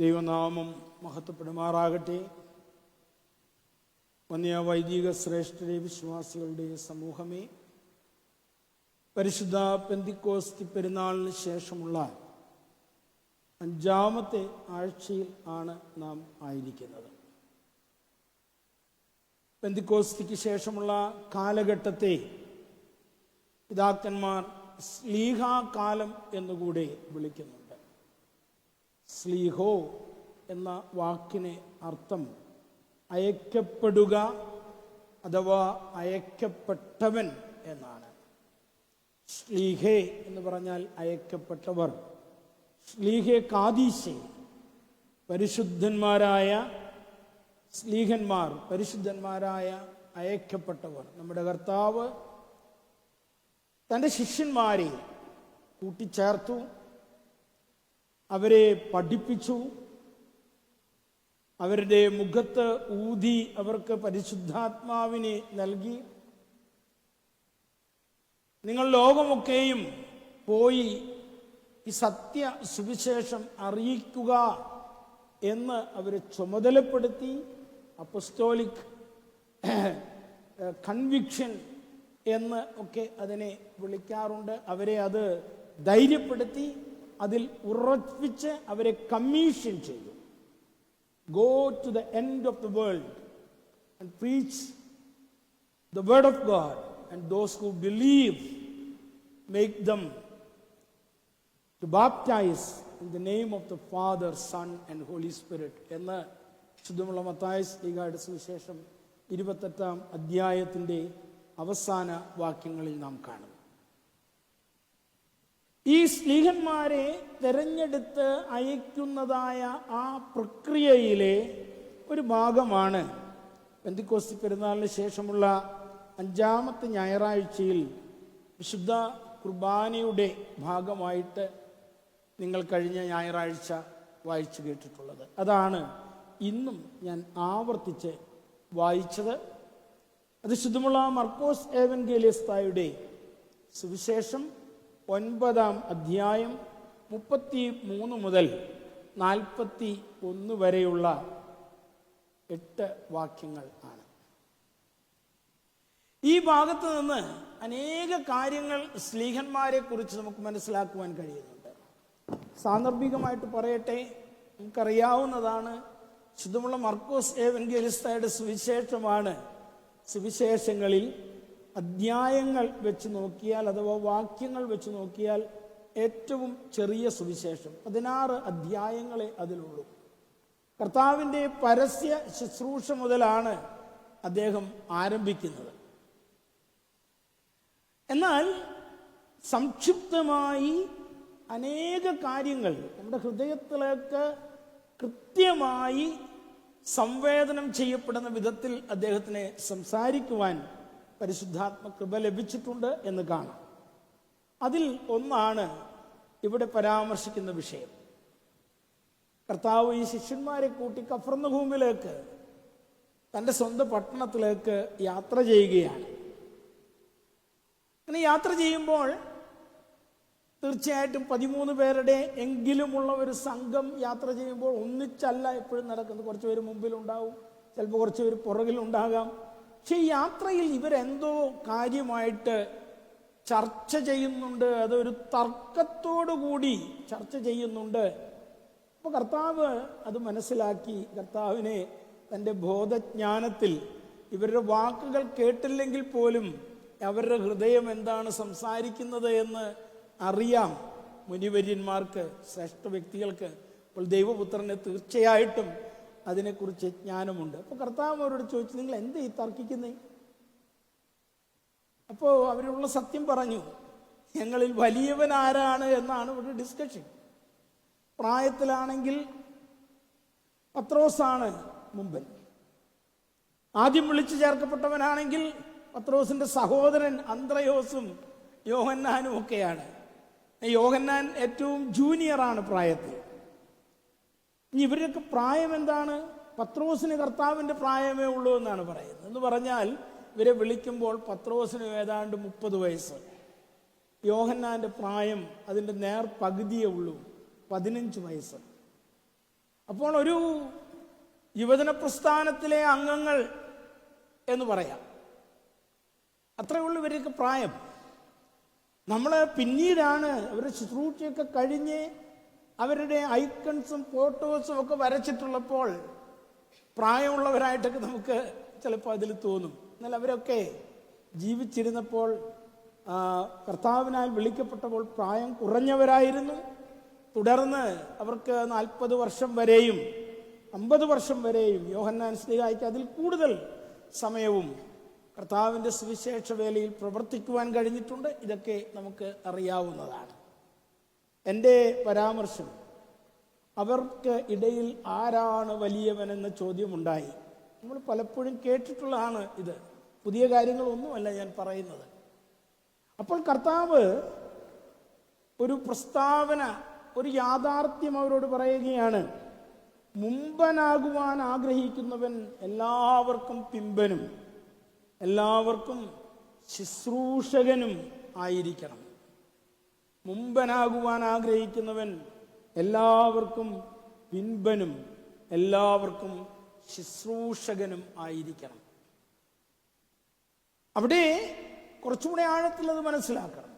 ദൈവനാമം മഹത്വപ്പെടുമാറാകട്ടെ. വന്യ വൈദിക ശ്രേഷ്ഠരെ വിശ്വാസികളുടെ സമൂഹമേ പരിശുദ്ധ പെന്തിക്കോസ്തി പെരുന്നാളിന് ശേഷമുള്ള അഞ്ചാമത്തെ ആഴ്ചയിൽ ആണ് നാം ആയിരിക്കുന്നത്. പെന്തിക്കോസ്തിക്ക് ശേഷമുള്ള കാലഘട്ടത്തെ പിതാക്കന്മാർ സ്ലീഹാകാലം എന്നുകൂടെ വിളിക്കുന്നുണ്ട്. സ്ലീഹോ എന്ന വാക്കിന് അർത്ഥം അയക്കപ്പെടുക അഥവാ അയക്കപ്പെട്ടവൻ എന്നാണ്. സ്ലീഹേ എന്ന് പറഞ്ഞാൽ അയക്കപ്പെട്ടവർ. സ്ലീഹെ കാദീശെ പരിശുദ്ധന്മാരായ സ്ലീഹന്മാർ പരിശുദ്ധന്മാരായ അയക്കപ്പെട്ടവർ നമ്മുടെ കർത്താവ് തന്റെ ശിഷ്യന്മാരെ കൂട്ടിച്ചേർത്തു അവരെ പഠിപ്പിച്ചു അവരുടെ മുഖത്ത് ഊതി അവർക്ക് പരിശുദ്ധാത്മാവിനെ നൽകി. നിങ്ങൾ ലോകമൊക്കെയും പോയി ഈ സത്യ സുവിശേഷം അറിയിക്കുക എന്ന് അവരെ ചുമതലപ്പെടുത്തി. അപ്പസ്റ്റോലിക് കൺവിക്ഷൻ എന്ന് ഒക്കെ അതിനെ വിളിക്കാറുണ്ട്. അവരെ അത് ധൈര്യപ്പെടുത്തി അതിൽ ഉറപ്പിച്ച് അവരെ കമ്മീഷൻ ചെയ്തു. Go to the end of the world and preach the word of God, and those who believe make them to baptise in the name of the father son and Holy spirit എന്ന് ശുദ്ധമുള്ള മത്തായ സ്ലീഗയുടെ സുവിശേഷം ഇരുപത്തെട്ടാം അധ്യായത്തിന്റെ അവസാന വാക്യങ്ങളിൽ നാം കാണുന്നു. ഈ സ്ലീഹന്മാരെ തെരഞ്ഞെടുത്ത് അയക്കുന്നതായ ആ പ്രക്രിയയിലെ ഒരു ഭാഗമാണ് പെന്തിക്കോസ്തി പെരുന്നാളിന് ശേഷമുള്ള അഞ്ചാമത്തെ ഞായറാഴ്ചയിൽ വിശുദ്ധ കുർബാനയുടെ ഭാഗമായിട്ട് നിങ്ങൾ കഴിഞ്ഞ ഞായറാഴ്ച വായിച്ചു കേട്ടിട്ടുള്ളത്. അതാണ് ഇന്നും ഞാൻ ആവർത്തിച്ച് വായിച്ചത് അത് ശുദ്ധമുള്ള മർക്കോസ് ഏവൻഗേലിയസ്തായുടെ സുവിശേഷം ഒൻപതാം അധ്യായം മുപ്പത്തി മൂന്ന് മുതൽ നാൽപ്പത്തി ഒന്ന് വരെയുള്ള എട്ട് വാക്യങ്ങൾ ആണ്. ഈ ഭാഗത്ത് നിന്ന് അനേക കാര്യങ്ങൾ സ്ലീഹന്മാരെ കുറിച്ച് നമുക്ക് മനസ്സിലാക്കുവാൻ കഴിയുന്നുണ്ട്. സാന്ദർഭികമായിട്ട് പറയട്ടെ നമുക്കറിയാവുന്നതാണ് ശുദ്ധമുള്ള മർക്കോസ് ഏവൻഗേലിസ്തയുടെ സുവിശേഷമാണ്. സുവിശേഷങ്ങളിൽ അധ്യായങ്ങൾ വെച്ച് നോക്കിയാൽ അഥവാ വാക്യങ്ങൾ വെച്ച് നോക്കിയാൽ ഏറ്റവും ചെറിയ സുവിശേഷം. പതിനാറ് അധ്യായങ്ങളെ അതിലുള്ളൂ. കർത്താവിന്റെ പരസ്യ ശുശ്രൂഷ മുതലാണ് അദ്ദേഹം ആരംഭിക്കുന്നത്. എന്നാൽ സംക്ഷിപ്തമായി അനേക കാര്യങ്ങൾ നമ്മുടെ ഹൃദയത്തിലേക്ക് കൃത്യമായി സംവേദനം ചെയ്യപ്പെടുന്ന വിധത്തിൽ അദ്ദേഹത്തിന് സംസാരിക്കുവാൻ പരിശുദ്ധാത്മ കൃപ ലഭിച്ചിട്ടുണ്ട് എന്ന് കാണാം. അതിൽ ഒന്നാണ് ഇവിടെ പരാമർശിക്കുന്ന വിഷയം. കർത്താവ് ഈ ശിഷ്യന്മാരെ കൂട്ടി കഫർന്നഭൂമിയിലേക്ക് തന്റെ സ്വന്തം പട്ടണത്തിലേക്ക് യാത്ര ചെയ്യുകയാണ്. അങ്ങനെ യാത്ര ചെയ്യുമ്പോൾ തീർച്ചയായിട്ടും പതിമൂന്ന് പേരുടെ എങ്കിലുമുള്ള ഒരു സംഘം യാത്ര ചെയ്യുമ്പോൾ ഒന്നിച്ചല്ല എപ്പോഴും നടക്കുന്നത്. കുറച്ച് പേര് മുമ്പിലുണ്ടാവും ചിലപ്പോൾ കുറച്ച് പേര് പുറകിലുണ്ടാകാം. പക്ഷെ ഈ യാത്രയിൽ ഇവരെന്തോ കാര്യമായിട്ട് ചർച്ച ചെയ്യുന്നുണ്ട്. അതൊരു തർക്കത്തോടു കൂടി ചർച്ച ചെയ്യുന്നുണ്ട്. അപ്പോൾ കർത്താവ് അത് മനസ്സിലാക്കി. കർത്താവിനെ തന്റെ ബോധജ്ഞാനത്തിൽ ഇവരുടെ വാക്കുകൾ കേട്ടില്ലെങ്കിൽ പോലും അവരുടെ ഹൃദയം എന്താണ് സംസാരിക്കുന്നത് എന്ന് അറിയാം മുനിവര്യന്മാർക്ക് ശ്രേഷ്ഠ വ്യക്തികൾക്ക് അപ്പോൾ ദൈവപുത്രന് തീർച്ചയായിട്ടും അതിനെക്കുറിച്ച് ജ്ഞാനമുണ്ട്. അപ്പോൾ കർത്താവ് അവരോട് ചോദിച്ചു നിങ്ങൾ എന്ത് ഈ തർക്കിക്കുന്നേ? അപ്പോൾ അവരുള്ള സത്യം പറഞ്ഞു ഞങ്ങളിൽ വലിയവൻ ആരാണ് എന്നാണ് ഇവിടെ ഡിസ്കഷൻ പ്രായത്തിലാണെങ്കിൽ പത്രോസാണ് മുമ്പൻ. ആദ്യം വിളിച്ചു ചേർക്കപ്പെട്ടവനാണെങ്കിൽ പത്രോസിന്റെ സഹോദരൻ അന്ത്രയോസും യോഹന്നാനും ഒക്കെയാണ് യോഹന്നാൻ ഏറ്റവും ജൂനിയറാണ് പ്രായത്തിൽ. ഇനി ഇവരുടെയൊക്കെ പ്രായം എന്താണ്? പത്രോസിന് കർത്താവിന്റെ പ്രായമേ ഉള്ളൂ എന്നാണ് പറയുന്നത്. എന്ന് പറഞ്ഞാൽ ഇവരെ വിളിക്കുമ്പോൾ പത്രോസിന് ഏതാണ്ട് മുപ്പത് വയസ്സ്. യോഹന്നാന്റെ പ്രായം അതിന്റെ നേർ പകുതിയേ ഉള്ളൂ പതിനഞ്ച് വയസ്സ്. അപ്പോൾ ഒരു യുവജന പ്രസ്ഥാനത്തിലെ അംഗങ്ങൾ എന്ന് പറയാം. അത്രയുള്ളൂ ഇവരൊക്കെ പ്രായം. നമ്മൾ പിന്നീടാണ് അവരുടെ ശുശ്രൂഷയൊക്കെ കഴിഞ്ഞ് അവരുടെ ഐക്കൺസും ഫോട്ടോസും ഒക്കെ വരച്ചിട്ടുള്ളപ്പോൾ പ്രായമുള്ളവരായിട്ടൊക്കെ നമുക്ക് ചിലപ്പോൾ അതിൽ തോന്നും. എന്നാൽ അവരൊക്കെ ജീവിച്ചിരുന്നപ്പോൾ കർത്താവിനാൽ വിളിക്കപ്പെട്ടപ്പോൾ പ്രായം കുറഞ്ഞവരായിരുന്നു. തുടർന്ന് അവർക്ക് നാൽപ്പത് വർഷം വരെയും അമ്പത് വർഷം വരെയും യോഹന്നാൻ സ്നേഹായിക്ക് അതിൽ കൂടുതൽ സമയവും കർത്താവിന്റെ സുവിശേഷ വേലയിൽ പ്രവർത്തിക്കുവാൻ കഴിഞ്ഞിട്ടുണ്ട്. ഇതൊക്കെ നമുക്ക് അറിയാവുന്നതാണ്. എന്റെ പരാമർശം അവർക്ക് ഇടയിൽ ആരാണ് വലിയവനെന്ന ചോദ്യമുണ്ടായി. നമ്മൾ പലപ്പോഴും കേട്ടിട്ടുള്ളതാണ് ഇത്. പുതിയ കാര്യങ്ങളൊന്നുമല്ല ഞാൻ പറയുന്നത്. അപ്പോൾ കർത്താവ് ഒരു പ്രസ്താവന ഒരു യാഥാർത്ഥ്യം അവരോട് പറയുകയാണ്. മുമ്പനാകുവാൻ ആഗ്രഹിക്കുന്നവൻ എല്ലാവർക്കും പിമ്പനും. എല്ലാവർക്കും ശുശ്രൂഷകനും ആയിരിക്കണം. മുമ്പനാകുവാൻ ആഗ്രഹിക്കുന്നവൻ എല്ലാവർക്കും പിൻപനും എല്ലാവർക്കും ശുശ്രൂഷകനും ആയിരിക്കണം. അവിടെ കുറച്ചുകൂടെ ആഴത്തിൽ അത് മനസ്സിലാക്കണം.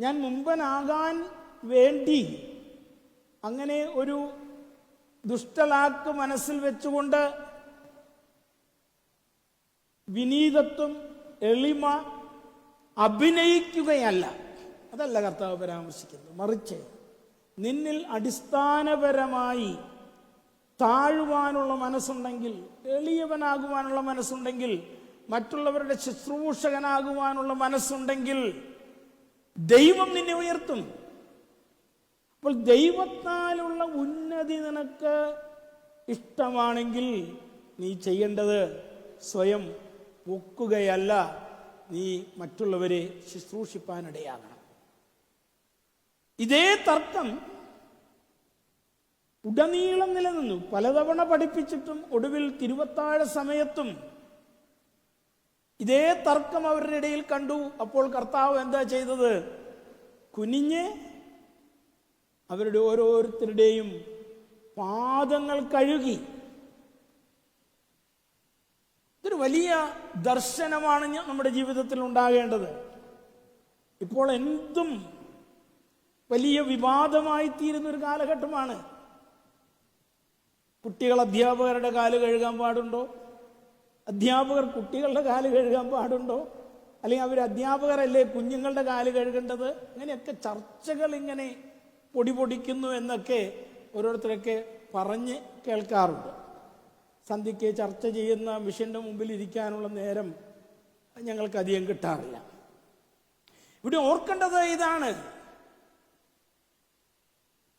ഞാൻ മുമ്പനാകാൻ വേണ്ടി അങ്ങനെ ഒരു ദുഷ്ടലാക്ക് മനസ്സിൽ വെച്ചുകൊണ്ട് വിനീതത്വം എളിമ അഭിനയിക്കുകയല്ല. അതല്ല കർത്താവ് പരാമർശിക്കുന്നത്. മറിച്ച് നിന്നിൽ അടിസ്ഥാനപരമായി താഴുവാനുള്ള മനസ്സുണ്ടെങ്കിൽ എളിയവനാകുവാനുള്ള മനസ്സുണ്ടെങ്കിൽ മറ്റുള്ളവരുടെ ശുശ്രൂഷകനാകുവാനുള്ള മനസ്സുണ്ടെങ്കിൽ ദൈവം നിന്നെ ഉയർത്തും. അപ്പോൾ ദൈവത്താലുള്ള ഉന്നതി നിനക്ക് ഇഷ്ടമാണെങ്കിൽ നീ ചെയ്യേണ്ടത് സ്വയം ഒക്കുകയല്ല നീ മറ്റുള്ളവരെ ശുശ്രൂഷിപ്പാനിടയാകണം. ഇതേ തർക്കം ഉടനീളം നിലനിന്നു. പലതവണ പഠിപ്പിച്ചിട്ടും ഒടുവിൽ തിരുവത്താഴ സമയത്തും ഇതേ തർക്കം അവരുടെ ഇടയിൽ കണ്ടു. അപ്പോൾ കർത്താവ് എന്താ ചെയ്തത്? കുനിഞ്ഞ് അവരുടെ ഓരോരുത്തരുടെയും പാദങ്ങൾ കഴുകി ഇതൊരു വലിയ ദർശനമാണ് നമ്മുടെ ജീവിതത്തിൽ ഉണ്ടാകേണ്ടത്. ഇപ്പോൾ എന്തും വലിയ വിവാദമായി തീരുന്ന ഒരു കാലഘട്ടമാണ്. കുട്ടികൾ അധ്യാപകരുടെ കാൽ കഴുകാൻ പാടുണ്ടോ? അധ്യാപകർ കുട്ടികളുടെ കാൽ കഴുകാൻ പാടുണ്ടോ? അല്ലെങ്കിൽ അവർ അധ്യാപകരല്ലേ കുഞ്ഞുങ്ങളുടെ കാൽ കഴുകേണ്ടത്? അങ്ങനെയൊക്കെ ചർച്ചകൾ ഇങ്ങനെ പൊടിപൊടിക്കുന്നു എന്നൊക്കെ ഓരോരുത്തരൊക്കെ പറഞ്ഞ് കേൾക്കാറുണ്ട്. സന്ധ്യയ്ക്ക് ചർച്ച ചെയ്യുന്ന മിഷന്റെ മുമ്പിൽ ഇരിക്കാനുള്ള നേരം ഞങ്ങൾക്ക് അധികം കിട്ടാറില്ല. ഇവിടെ ഓർക്കേണ്ടത് ഇതാണ്.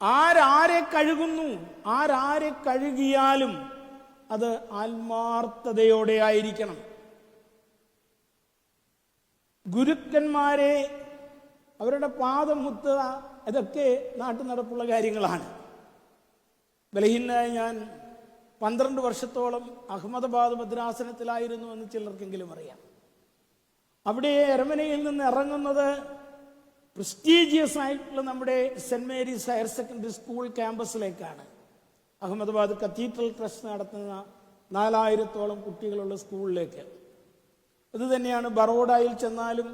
ആരാരെ കഴുകുന്നു? ആരാരെ കഴുകിയാലും അത് ആത്മാർത്ഥതയോടെ ആയിരിക്കണം. ഗുരുക്കന്മാരെ അവരുടെ പാദം മുത്തുക ഇതൊക്കെ നാട്ടു നടപ്പുള്ള കാര്യങ്ങളാണ്. ബലഹീനായി ഞാൻ പന്ത്രണ്ട് വർഷത്തോളം അഹമ്മദാബാദ് ഭദ്രാസനത്തിലായിരുന്നു എന്ന് ചിലർക്കെങ്കിലും അറിയാം. അവിടെ എരമനയിൽ നിന്ന് ഇറങ്ങുന്നത് പ്രസ്റ്റീജിയസ് ആയിട്ടുള്ള നമ്മുടെ saint Mary's higher secondary school ക്യാമ്പസിലേക്കാണ്. Ahmedabad cathedral trust നടത്തുന്ന നാലായിരത്തോളം കുട്ടികളുള്ള സ്കൂളിലേക്ക്. അതുതന്നെയാണ് ബറോഡയിൽ ചെന്നാലും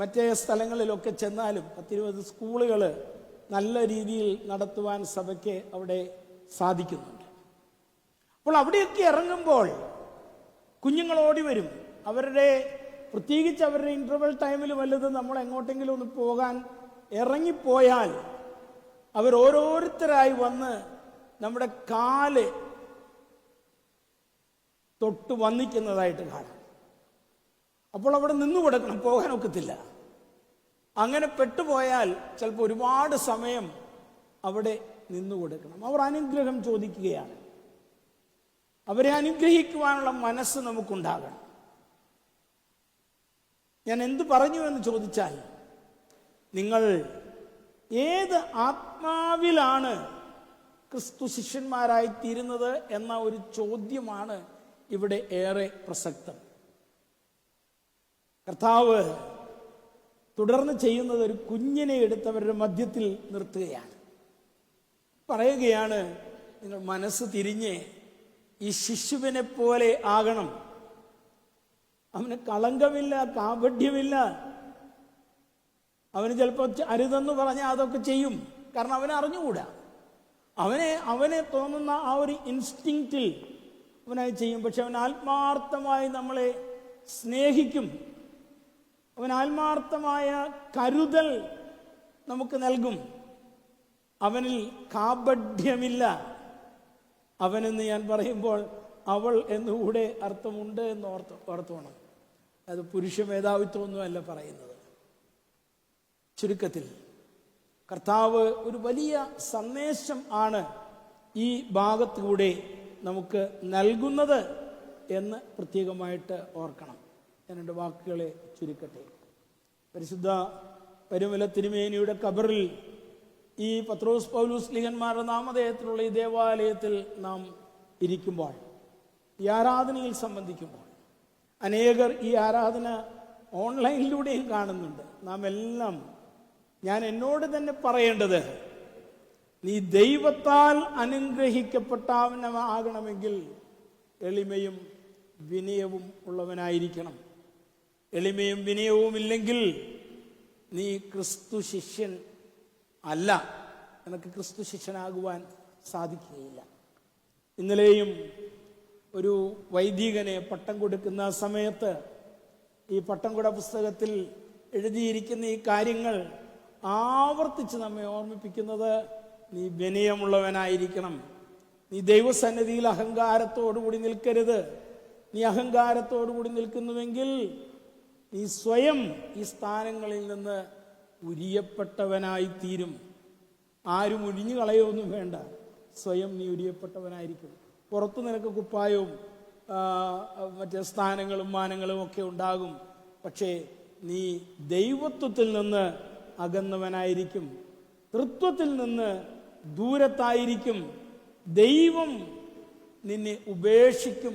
മറ്റേ സ്ഥലങ്ങളിലൊക്കെ ചെന്നാലും പത്തിരുപത് സ്കൂളുകൾ നല്ല രീതിയിൽ നടത്തുവാൻ സഭയ്ക്ക് അവിടെ സാധിക്കുന്നുണ്ട്. അപ്പോൾ അവിടെയൊക്കെ ഇറങ്ങുമ്പോൾ കുഞ്ഞുങ്ങൾ ഓടി വരും. അവരുടെ പ്രത്യേകിച്ച് അവരുടെ ഇന്റർവെൽ ടൈമിൽ വല്ലത് നമ്മൾ എങ്ങോട്ടെങ്കിലും ഒന്ന് പോകാൻ ഇറങ്ങിപ്പോയാൽ അവർ ഓരോരുത്തരായി വന്ന് നമ്മുടെ കാൽ തൊട്ട് വന്നിക്കുന്നതായിട്ട് കാണാം. അപ്പോൾ അവിടെ നിന്നു കൊടുക്കണം പോകാൻ ഒക്കത്തില്ല. അങ്ങനെ പെട്ടുപോയാൽ ചിലപ്പോൾ ഒരുപാട് സമയം അവിടെ നിന്നു കൊടുക്കണം. അവർ അനുഗ്രഹം ചോദിക്കുകയാണ്. അവരെ അനുഗ്രഹിക്കുവാനുള്ള മനസ്സ് നമുക്കുണ്ടാകണം. ഞാൻ എന്ത് പറഞ്ഞു എന്ന് ചോദിച്ചാൽ നിങ്ങൾ ഏത് ആത്മാവിലാണ് ക്രിസ്തു ശിഷ്യന്മാരായി തീരുന്നത് എന്ന ഒരു ചോദ്യമാണ് ഇവിടെ ഏറെ പ്രസക്തം. കർത്താവ് തുടർന്ന് ചെയ്യുന്നത് ഒരു കുഞ്ഞിനെ എടുത്തവരുടെ മധ്യത്തിൽ നിർത്തുകയാണ്. പറയുകയാണ് നിങ്ങൾ മനസ്സ് തിരിഞ്ഞ് ഈ ശിശുവിനെ പോലെ ആകണം. അവന് കളങ്കമില്ല കാപഢ്യമില്ല അവന് ചിലപ്പോൾ അരുതെന്ന് പറഞ്ഞാൽ അതൊക്കെ ചെയ്യും. കാരണം അവനെ അറിഞ്ഞുകൂടാ. അവനെ അവനെ തോന്നുന്ന ആ ഒരു ഇൻസ്റ്റിങ്റ്റിൽ അവനത് ചെയ്യും. പക്ഷെ അവൻ ആത്മാർത്ഥമായി നമ്മളെ സ്നേഹിക്കും. അവൻ ആത്മാർത്ഥമായ കരുതൽ നമുക്ക് നൽകും. അവനിൽ കാപഢ്യമില്ല അവനെന്ന് ഞാൻ പറയുമ്പോൾ അവൾ എന്നുകൂടെ അർത്ഥമുണ്ട് എന്ന് ഓർത്ത് ഓർത്തോണം. അത് പുരുഷ മേധാവിത്വമൊന്നുമല്ല പറയുന്നത്. ചുരുക്കത്തിൽ കർത്താവ് ഒരു വലിയ സന്ദേശം ആണ് ഈ ഭാഗത്തുകൂടെ നമുക്ക് നൽകുന്നത് എന്ന് പ്രത്യേകമായിട്ട് ഓർക്കണം. ഞാൻ എന്റെ വാക്കുകളെ ചുരുക്കട്ടെ. പരിശുദ്ധ പരുമല തിരുമേനിയുടെ കബറിൽ ഈ പത്രോസ് പൗലൂസ് ലിഹന്മാരുടെ നാമധേയത്തിലുള്ള ഈ ദേവാലയത്തിൽ നാം ഇരിക്കുമ്പോൾ ഈ ആരാധനയിൽ സംബന്ധിക്കുമ്പോൾ അനേകർ ഈ ആരാധന ഓൺലൈനിലൂടെയും കാണുന്നുണ്ട്. നാം എല്ലാം ഞാൻ എന്നോട് തന്നെ പറയേണ്ടത് നീ ദൈവത്താൽ അനുഗ്രഹിക്കപ്പെട്ടവനാകണമെങ്കിൽ എളിമയും വിനയവും ഉള്ളവനായിരിക്കണം. എളിമയും വിനയവും ഇല്ലെങ്കിൽ നീ ക്രിസ്തു ശിഷ്യൻ അല്ല. നിനക്ക് ക്രിസ്തു ശിഷ്യനാകുവാൻ സാധിക്കുകയില്ല. ഇന്നലെയും ഒരു വൈദികനെ പട്ടം കൊടുക്കുന്ന സമയത്ത് ഈ പട്ടംകുട പുസ്തകത്തിൽ എഴുതിയിരിക്കുന്ന ഈ കാര്യങ്ങൾ ആവർത്തിച്ച് നമ്മെ ഓർമ്മിപ്പിക്കുന്നത് നീ വിനയമുള്ളവനായിരിക്കണം. നീ ദൈവസന്നിധിയിൽ അഹങ്കാരത്തോടുകൂടി നിൽക്കരുത്. നീ അഹങ്കാരത്തോടുകൂടി നിൽക്കുന്നുവെങ്കിൽ നീ സ്വയം ഈ സ്ഥാനങ്ങളിൽ നിന്ന് ഉരിയപ്പെട്ടവനായി തീരും ആരും ഒഴിഞ്ഞു കളയൊന്നും വേണ്ട. സ്വയം നീ ഉരിയപ്പെട്ടവനായിരിക്കും. പുറത്ത് നിനക്ക് കുപ്പായവും മറ്റേ സ്ഥാനങ്ങളും മാനങ്ങളും ഒക്കെ ഉണ്ടാകും. പക്ഷേ നീ ദൈവത്വത്തിൽ നിന്ന് അകന്നവനായിരിക്കും. തൃത്വത്തിൽ നിന്ന് ദൂരത്തായിരിക്കും. ദൈവം നിന്നെ ഉപേക്ഷിക്കും.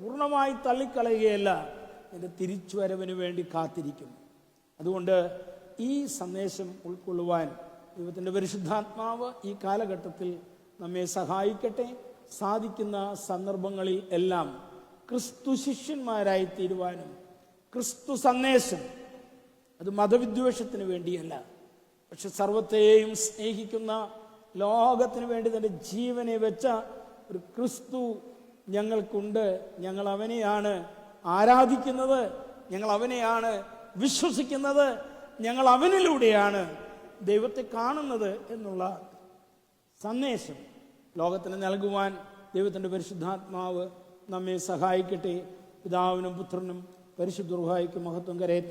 പൂർണമായി തള്ളിക്കളയുകയല്ല. നിന്റെ തിരിച്ചുവരവിന് വേണ്ടി കാത്തിരിക്കും. അതുകൊണ്ട് ഈ സന്ദേശം ഉൾക്കൊള്ളുവാൻ ദൈവത്തിന്റെ പരിശുദ്ധാത്മാവ് ഈ കാലഘട്ടത്തിൽ നമ്മെ സഹായിക്കട്ടെ. സാധിക്കുന്ന സന്ദർഭങ്ങളിൽ എല്ലാം ക്രിസ്തു ശിഷ്യന്മാരായി തീരുവാനും ക്രിസ്തു സന്ദേശം അത് മതവിദ്വേഷത്തിന് വേണ്ടിയല്ല പക്ഷെ സർവത്തെയും സ്നേഹിക്കുന്ന ലോകത്തിന് വേണ്ടി തന്റെ ജീവനെ വെച്ച ഒരു ക്രിസ്തു ഞങ്ങൾക്കുണ്ട്. ഞങ്ങൾ അവനെയാണ് ആരാധിക്കുന്നത്. ഞങ്ങൾ അവനെയാണ് വിശ്വസിക്കുന്നത്. ഞങ്ങൾ അവനിലൂടെയാണ് ദൈവത്തെ കാണുന്നത് എന്നുള്ള സന്ദേശം ലോകത്തിന് നൽകുവാൻ ദൈവത്തിന്റെ പരിശുദ്ധാത്മാവ് നമ്മെ സഹായിക്കട്ടെ. പിതാവിനും പുത്രനും പരിശുദ്ധ മഹത്വം കരയട്ടെ.